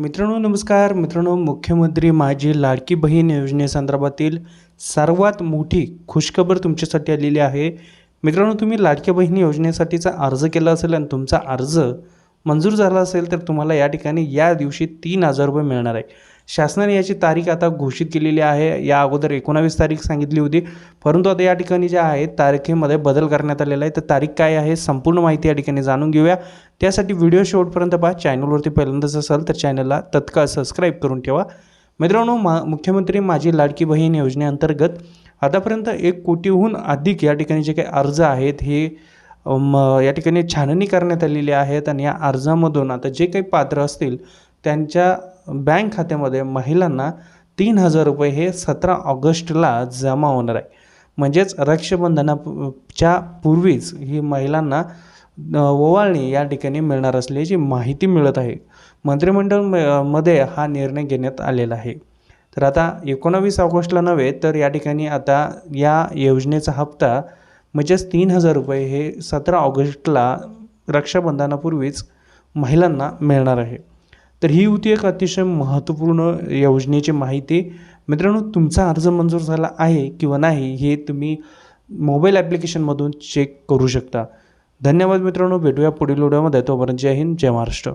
मित्रांनो नमस्कार. मित्रांनो मुख्यमंत्री माझी लाडकी बहीण योजनेसंदर्भातील सर्वात मोठी खुशखबर तुमच्यासाठी आलेली आहे. मित्रांनो तुम्ही लाडक्या बहिणी योजनेसाठीचा अर्ज केला असेल आणि तुमचा अर्ज मंजूर झाला असेल तर तुम्हाला या ठिकाणी या दिवशी तीन हजार रुपये मिळणार आहे. शासनाने याची तारीख आता घोषित केलेली आहे. या अगोदर एकोणावीस तारीख सांगितली होती. परंतु आता या ठिकाणी जे आहे तारखेमध्ये बदल करण्यात आलेला आहे. तर तारीख काय आहे संपूर्ण माहिती या ठिकाणी जाणून घेऊया. त्यासाठी व्हिडिओ शेवटपर्यंत पहा. चॅनलवरती पहिल्यांदाच असाल तर चॅनलला तत्काळ सबस्क्राईब करून ठेवा. मित्रांनो मा मुख्यमंत्री माझी लाडकी बहीण योजनेअंतर्गत आतापर्यंत एक कोटीहून अधिक या ठिकाणी जे काही अर्ज आहेत हे म या ठिकाणी छाननी करण्यात आलेली आहेत. आणि या अर्जामधून आता जे काही पात्र असतील त्यांच्या बँक खात्यामध्ये महिलांना तीन हजार रुपये हे सतरा ऑगस्टला जमा होणार आहे. म्हणजेच रक्षाबंधनाच्या पूर्वीच ही महिलांना ओवाळणी या ठिकाणी मिळणार असल्याची माहिती मिळत आहे. मंत्रिमंडळ म- मध्ये हा निर्णय घेण्यात आलेला आहे. तर आता एकोणावीस ऑगस्टला नव्हे तर या ठिकाणी आता या योजनेचा हप्ता म्हणजेच तीन हजार रुपये हे सतरा ऑगस्टला रक्षाबंधनापूर्वीच महिलांना मिळणार आहे. तर ही होती एक अतिशय महत्त्वपूर्ण योजनेची माहिती. मित्रांनो तुमचा अर्ज मंजूर झाला आहे किंवा नाही हे तुम्ही मोबाईल ॲप्लिकेशनमधून चेक करू शकता. धन्यवाद मित्रांनो भेटूया पुढील व्हिडिओमध्ये. तोपर्यंत जय हिंद जय महाराष्ट्र.